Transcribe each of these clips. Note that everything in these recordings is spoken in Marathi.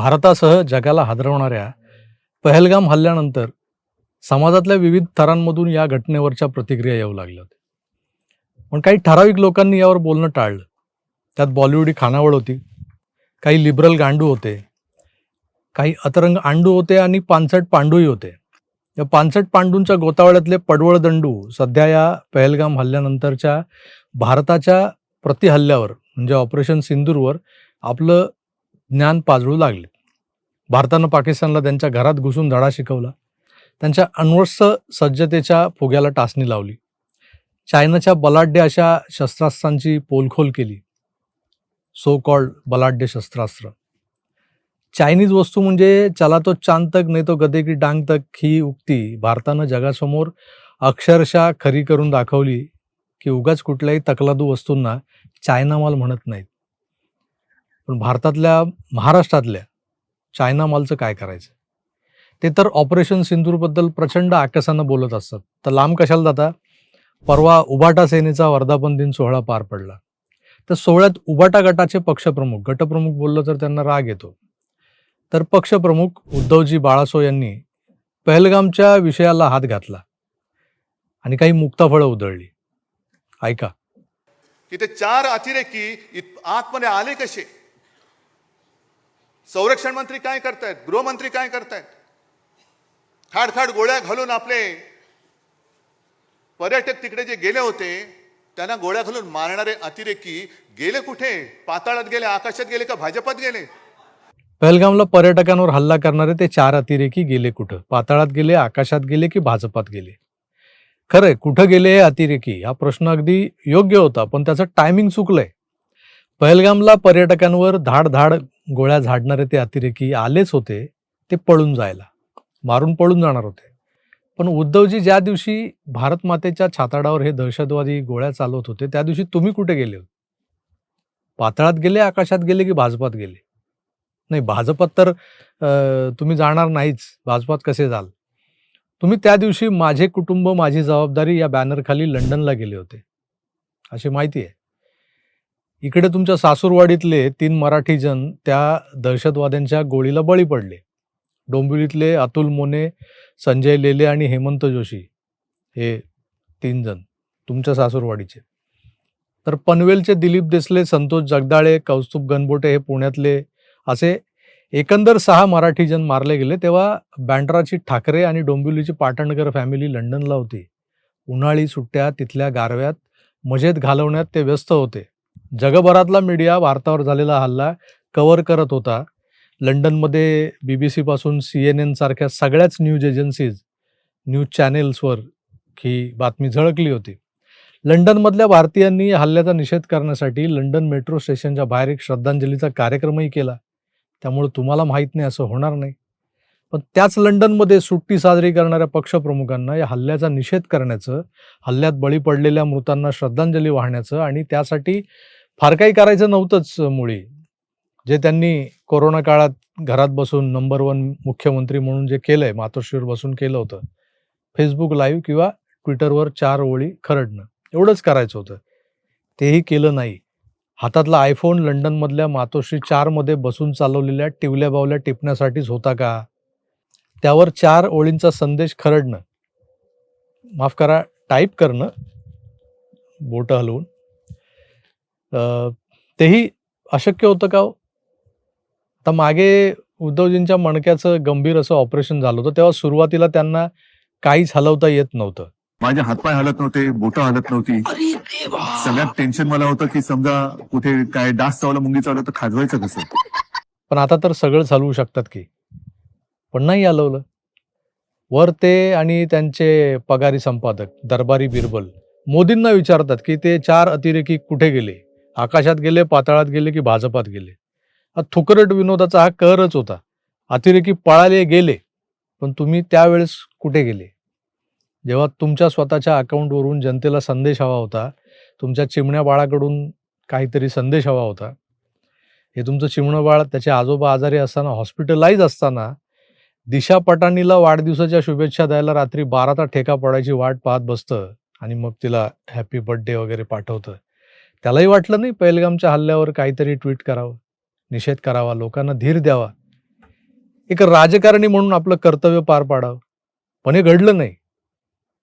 भारतासह जगाला हादरवणाऱ्या पहलगाम हल्ल्यानंतर समाजातल्या विविध थरांमधून या घटनेवरच्या प्रतिक्रिया येऊ लागल्या होत्या. पण काही ठराविक लोकांनी यावर बोलणं टाळलं. त्यात बॉलिवूडी खानावळ होती काही लिबरल गांडू होते काही अतरंग आंडू होते आणि पानसट पांडूही होते. या पानसट पांडूंच्या गोतावळ्यातले पडवळ दंडू सध्या या पहलगाम हल्ल्यानंतरच्या भारताच्या प्रतिहल्ल्यावर म्हणजे ऑपरेशन सिंदूरवर आपलं ज्ञान पाजळू लागले. भारतानं पाकिस्तानला त्यांच्या घरात घुसून धडा शिकवला. त्यांच्या अण्वस्त्र सज्जतेच्या फुग्याला टाचणी लावली. चायनाच्या बलाढ्य अशा शस्त्रास्त्रांची पोलखोल केली. सो कॉल्ड बलाढ्य शस्त्रास्त्र. चायनीज वस्तू म्हणजे चला तो चांद तक नाही तो गदे की डांग तक ही उक्ती. भारतानं जगासमोर अक्षरशः खरी करून दाखवली की उगाच कुठल्याही तकलादू वस्तूंना चायना माल म्हणत नाहीत. पण भारतातल्या महाराष्ट्रातल्या चायना मॉलचं काय करायचं? ते तर ऑपरेशन सिंदूरबद्दल प्रचंड आकसानं बोलत असतात. तर लांब कशाला जाता? परवा उबाटा सेनेचा वर्धापन दिन सोहळा पार पडला. तर सोहळ्यात उबाटा गटाचे पक्षप्रमुख गटप्रमुख बोललं तर त्यांना राग येतो. तर पक्षप्रमुख उद्धवजी बाळासो यांनी पहलगामच्या विषयाला हात घातला आणि काही मुक्ताफळं उधळली. ऐका. इथे चार अतिरेकी आतमध्ये आले कसे? संरक्षण मंत्री काय करतायत? गृहमंत्री काय करतायत? खाड खाड गोळ्या घालून आपले पर्यटक तिकडे जे गेले होते त्यांना गोळ्या घालून मारणारे अतिरेकी गेले कुठे? पाताळात गेले आकाशात गेले का भाजपात गेले? पहलगामला पर्यटकांवर हल्ला करणारे ते चार अतिरेकी गेले कुठं? पाताळात गेले आकाशात गेले की भाजपात गेले? खरंय कुठं गेले हे अतिरेकी? हा प्रश्न अगदी योग्य होता पण त्याचं टायमिंग चुकलंय. पहलगामला पर्यटकांवर धाड धाड गोळ्या झाडणारे ते अतिरेकी आलेच होते ते पळून जायला. मारून पळून जाणार होते. पण उद्धवजी ज्या दिवशी भारत मातेच्या छाताडावर हे दहशतवादी गोळ्या चालवत होते त्या दिवशी तुम्ही कुठे गेले होते? पातळात गेले आकाशात गेले की भाजपात गेले? नाही भाजपात तर तुम्ही जाणार नाहीच. भाजपात कसे जाल? तुम्ही त्या दिवशी माझे कुटुंब माझी जबाबदारी या बॅनरखाली लंडनला गेले होते. अशी माहिती आहे. इकडे तुमच्या सासूरवाडीतले तीन मराठी जण त्या दहशतवाद्यांच्या गोळीला बळी पडले. डोंबिवलीतले अतुल मोने संजय लेले आणि हेमंत जोशी हे तीन जण तुमच्या सासूरवाडीचे. तर पनवेलचे दिलीप देसले संतोष जगदाळे कौस्तुभ गणबोटे हे पुण्यातले असे एकंदर सहा मराठी जण मारले गेले. तेव्हा बँड्राची ठाकरे आणि डोंबिवलीची पाटणकर फॅमिली लंडनला होती. उन्हाळी सुट्ट्या तिथल्या गारव्यात मजेत घालवण्यात ते व्यस्त होते. जगभरातला मीडिया भारतावर झालेला हल्ला कव्हर करत होता. लंडनमध्ये बी बी सीपासून सी एन एन सारख्या सगळ्याच न्यूज एजन्सीज न्यूज चॅनेल्सवर ही बातमी झळकली होती. लंडनमधल्या भारतीयांनी हल्ल्याचा निषेध करण्यासाठी लंडन मेट्रो स्टेशनच्या बाहेर एक श्रद्धांजलीचा कार्यक्रमही केला. त्यामुळे तुम्हाला माहीत नाही असं होणार नाही. पण त्याच लंडनमध्ये सुट्टी साजरी करणाऱ्या पक्षप्रमुखांना या हल्ल्याचा निषेध करण्याचं हल्ल्यात बळी पडलेल्या मृतांना श्रद्धांजली वाहण्याचं आणि त्यासाठी फार काही करायचं नव्हतंच मुळी. जे त्यांनी कोरोना काळात घरात बसून नंबर वन मुख्यमंत्री म्हणून जे केलंय मातोश्रीवर बसून केलं होतं फेसबुक लाईव्ह किंवा ट्विटरवर चार ओळी खरडणं एवढंच करायचं होतं. तेही केलं नाही. हातातला आयफोन लंडनमधल्या मातोश्री चारमध्ये बसून चालवलेल्या टिवल्या बावल्या टिपण्यासाठीच होता का? त्यावर चार ओळींचा संदेश खरडणं. माफ करा टाईप करणं. बोटं हलवून. तेही अशक्य होतं का? हो? आता मागे उद्धवजींच्या मणक्याचं गंभीर असं ऑपरेशन झालं होतं तेव्हा सुरुवातीला त्यांना काहीच हलवता येत नव्हतं. माझे हातपाय हलत नव्हते बोटं हलत नव्हती. सगळ्यात टेन्शन मला होतं की समजा कुठे काय डास चावला मुंगी चावलं तर खाजवायचं कसं? पण आता तर सगळं चालवू शकतात की. पण नाही हलवलं. वर ते आणि त्यांचे पगारी संपादक दरबारी बिरबल मोदींना विचारतात की ते चार अतिरेकी कुठे गेले? आकाशात गेले पाताळात गेले की भाजपात गेले. हा थुकरट विनोदाचा हा कहरच होता. अतिरेकी पळाले गेले पण तुम्ही त्यावेळेस कुठे गेले? जेव्हा तुमच्या स्वतःच्या अकाउंटवरून जनतेला संदेश हवा होता तुमच्या चिमण्या बाळाकडून काहीतरी संदेश हवा होता. हे तुमचं चिमणं बाळ त्याचे आजोबा आजारी असताना हॉस्पिटलाइज असताना दिशा पटाणीला वाढदिवसाच्या शुभेच्छा द्यायला रात्री बाराचा ठेका पडायची वाट पाहत बसतं आणि मग तिला हॅपी बर्थडे वगैरे पाठवतं. त्यालाही वाटलं नाही पहलगामच्या हल्ल्यावर काहीतरी ट्विट करावं निषेध करावा लोकांना धीर द्यावा. एक राजकारणी म्हणून आपलं कर्तव्य पार पाडावं. पण हे घडलं नाही.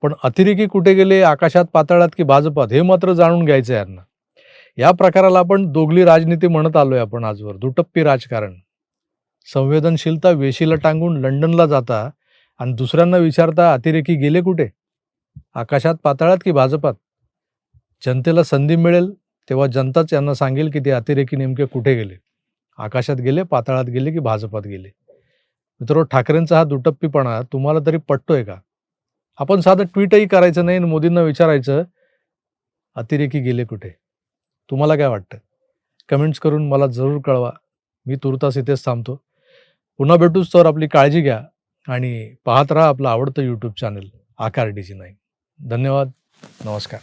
पण अतिरेकी कुठे गेले आकाशात पातळात की भाजपात हे मात्र जाणून घ्यायचं आहे यांना. या प्रकाराला आपण दोगली राजनीती म्हणत आलोय आपण आजवर दुटप्पी राजकारण. संवेदनशीलता वेशीला टांगून लंडनला जाता आणि दुसऱ्यांना विचारता अतिरेकी गेले कुठे? आकाशात पाताळात की भाजपात? जनतेला संधी मिळेल? तेव्हा जनताच यांना सांगेल की ते अतिरेकी नेमके कुठे गेले? आकाशात गेले पाताळात गेले की भाजपात गेले? मित्र ठाकरेंचा हा दुटप्पीपणा तुम्हाला तरी पटतोय का? आपण साधं ट्विटही करायचं नाही आणि मोदींना विचारायचं अतिरेकी गेले कुठे? तुम्हाला काय वाटतं? कमेंट्स करून मला जरूर कळवा. मी तुर्तास इथेच थांबतो. पुन्हा भेटूच तर आपली काळजी घ्या आणि पाहत राहा आपलं आवडतं यूट्यूब चॅनल आकार डी नाही नाईन. धन्यवाद. नमस्कार.